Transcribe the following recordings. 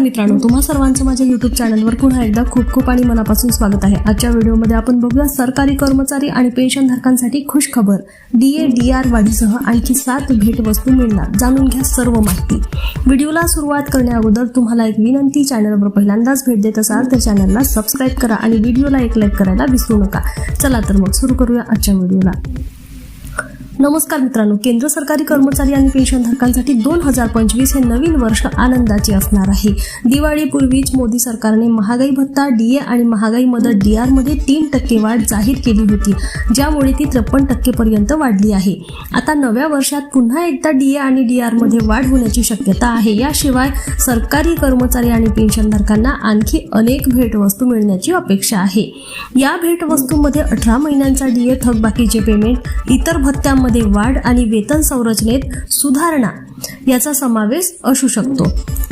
मित्रांनो तुम्हा सर्वांचं माझ्या युट्यूब चॅनलवर पुन्हा एकदा खूप खूप आणि मनापासून स्वागत आहे. आजच्या व्हिडिओमध्ये आपण बघूया सरकारी कर्मचारी आणि पेन्शनधारकांसाठी खुश खबर डीए डी आर वाढीसह आणखी सात भेटवस्तू मिळणार. जाणून घ्या सर्व माहिती. व्हिडिओला सुरुवात करण्या अगोदर तुम्हाला एक विनंती चॅनलवर पहिल्यांदाच भेट देत असाल तर चॅनलला सबस्क्राईब करा आणि व्हिडिओला एक लाईक करायला विसरू नका. चला तर मग सुरू करूया आजच्या व्हिडिओला. नमस्कार मित्रांनो केंद्र सरकारी कर्मचारी आणि पेन्शनधारकांसाठी दोन हजार पंचवीस हे नवीन वर्ष आनंदाचे असणार आहे. दिवाळीपूर्वीच मोदी सरकारने महागाई भत्ता डीए आणि महागाई मदत डीआरमध्ये तीन टक्के वाढ जाहीर केली होती ज्यामुळे ती त्रेपन्न टक्केपर्यंत वाढली आहे. आता नव्या वर्षात पुन्हा एकदा डीए आणि डीआरमध्ये वाढ होण्याची शक्यता आहे. याशिवाय सरकारी कर्मचारी आणि पेन्शनधारकांना आणखी अनेक भेटवस्तू मिळण्याची अपेक्षा आहे. या भेटवस्तूमध्ये अठरा महिन्यांचा डीए थकबाकीचे पेमेंट इतर वेतनामध्ये वाढ आणि वेतन संरचनेत सुधारणा याचा समावेश असू शकतो.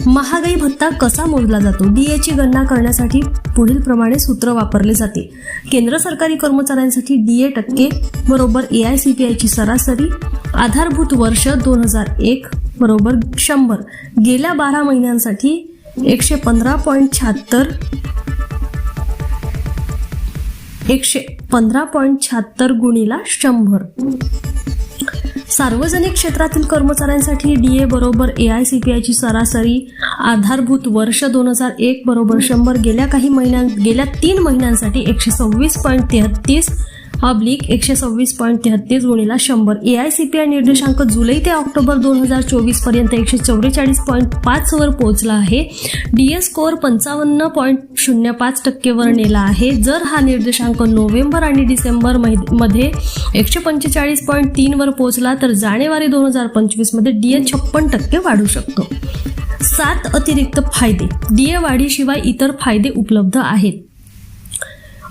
महागाई भत्ता कसा मोजला जातो? डीएची गणना करण्यासाठी पुढील प्रमाणे सूत्र वापरले जाते. केंद्र सरकारी कर्मचाऱ्यांसाठी डीए टक्के बरोबर ए आय सी पी आयची सरासरी आधारभूत वर्ष दोन हजार एक बरोबर शंभर. गेल्या बारा महिन्यांसाठी एकशे पंधरा पॉईंट शहात्तर एकशे पंधरा पॉईंट शहात्तर गुणीला शंभर. सार्वजनिक क्षेत्रातील कर्मचाऱ्यांसाठी डी ए बरोबर ए आय सी पी आयची सरासरी आधारभूत वर्ष दोन हजार एक बरोबर शंभर गेल्या काही महिन्यां गेल्या तीन महिन्यांसाठी एकशे सव्वीस पॉईंट तेहतीस ऑब्लिक एकशे सव्वीस पॉईंट तेहतीस गुणीला शंभर. A I C P I निर्देशांक जुलै ते ऑक्टोबर दोन हजार चोवीसपर्यंत एकशे चौवेचाळीस पॉईंट पाच वर पोहोचला आहे. डी एस स्कोअर पंचावन्न पॉईंट शून्य पाच टक्केवर नेला आहे. जर हा निर्देशांक नोव्हेंबर आणि डिसेंबरमध्ये एकशे पंचेचाळीस पॉईंट तीन वर पोहोचला तर जानेवारी दोन हजार पंचवीसमध्ये डी ए छप्पन टक्के वाढू शकतो. सात अतिरिक्त फायदे. डीए वाढीशिवाय इतर फायदे उपलब्ध आहेत.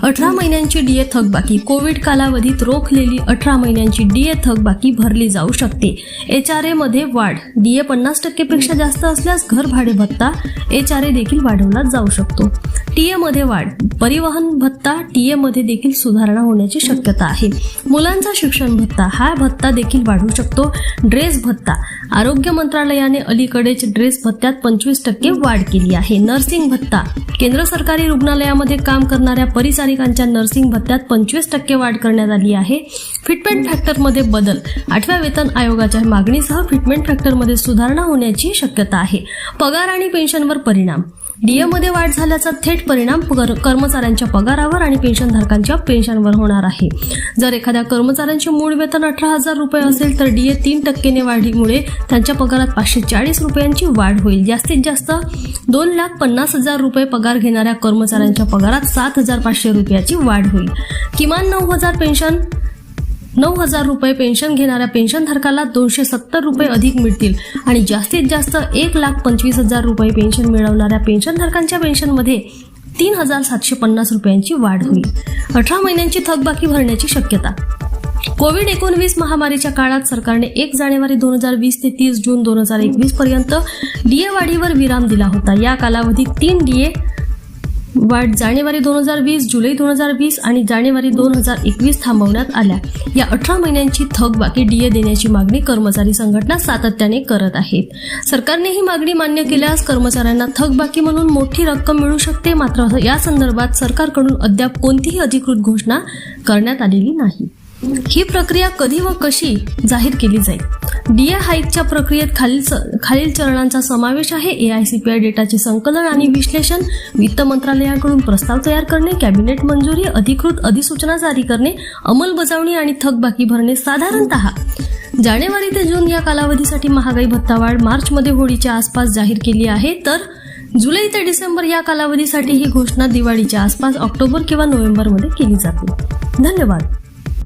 अठरा महिन्यांची डीए थकबाकी कोविड कालावधीत रोखलेली अठरा महिन्यांची डीए थकबाकी भरली जाऊ शकते. एच आर ए मध्ये वाढ. डीए पन्नास टक्केपेक्षा जास्त असल्यास घर भाडे भत्ता एच आर ए देखील वाढवला जाऊ शकतो. टीए मध्ये वाढ. परिवहन भत्ता टीए मध्ये देखील सुधारणा होण्याची शक्यता आहे. मुलांचा शिक्षण भत्ता हा भत्ता देखील वाढू शकतो. ड्रेस भत्ता. आरोग्य मंत्रालयाने अलीकडेच ड्रेस भत्त्यात पंचवीस टक्के वाढ केली आहे. नर्सिंग भत्ता. केंद्र सरकारी रुग्णालयामध्ये काम करणाऱ्या परिचारिकांच्या नर्सिंग भत्त्यात पंचवीस टक्के वाढ करण्यात आली आहे. फिटमेंट फॅक्टरमध्ये बदल. आठव्या वेतन आयोगाच्या मागणीसह फिटमेंट फॅक्टरमध्ये सुधारणा होण्याची शक्यता आहे. पगार आणि पेन्शनवर परिणाम. डीएमध्ये वाढ झाल्याचा थेट परिणाम कर्मचाऱ्यांच्या पगारावर आणि पेन्शनधारकांच्या पेन्शनवर होणार आहे. जर एखाद्या कर्मचाऱ्यांचे मूळ वेतन अठरा हजार रुपये असेल तर डीए तीन टक्केने वाढीमुळे त्यांच्या पगारात पाचशे चाळीस रुपयांची वाढ होईल. जास्तीत जास्त दोन लाख पन्नास हजार रुपये पगार घेणाऱ्या कर्मचाऱ्यांच्या पगारात सात हजार पाचशे रुपयाची वाढ होईल. किमान नऊ हजार पेन्शन नऊ हजार रुपये पेन्शन घेणाऱ्या पेन्शनधारकाला दोनशे सत्तर रुपये अधिक मिळतील. आणि जास्तीत जास्त एक लाख पंचवीस हजार रुपये पेन्शन मिळवणाऱ्या पेन्शनधारकांच्या पेन्शनमध्ये तीन हजार सातशे पन्नास रुपयांची वाढ होईल. अठरा महिन्यांची थकबाकी भरण्याची शक्यता. कोविड एकोणवीस महामारीच्या काळात सरकारने एक जानेवारी दोन हजार वीस ते तीस जून दोन हजार एकवीस पर्यंत डीए वाढीवर विराम दिला होता. या कालावधीत तीन डीए वाढ जानेवारी दोन हजार वीस जुलै दोन हजार वीस आणि जानेवारी दोन हजार एकवीस थांबवण्यात आल्या. या अठरा महिन्यांची थकबाकी डीए देण्याची मागणी कर्मचारी संघटना सातत्याने करत आहेत. सरकारने ही मागणी मान्य केल्यास कर्मचाऱ्यांना थकबाकी म्हणून मोठी रक्कम मिळू शकते मात्र या संदर्भात सरकारकडून अद्याप कोणतीही अधिकृत घोषणा करण्यात आलेली नाही. ही प्रक्रिया कधी व कशी जाहीर केली जाईल? डीए हाईकच्या प्रक्रियेत खालील खालील चरणांचा समावेश आहे. A I C P I डेटाचे संकलन आणि विश्लेषण वित्त मंत्रालयाकडून प्रस्ताव तयार करणे कॅबिनेट मंजुरी अधिकृत अधिसूचना जारी करणे अंमलबजावणी आणि थकबाकी भरणे साधारणतः. जानेवारी ते जून या कालावधीसाठी महागाई भत्ता वाढ मार्चमध्ये होळीच्या आसपास जाहीर केली आहे. तर जुलै ते डिसेंबर या कालावधीसाठी ही घोषणा दिवाळीच्या आसपास ऑक्टोबर किंवा नोव्हेंबरमध्ये केली जाते. धन्यवाद.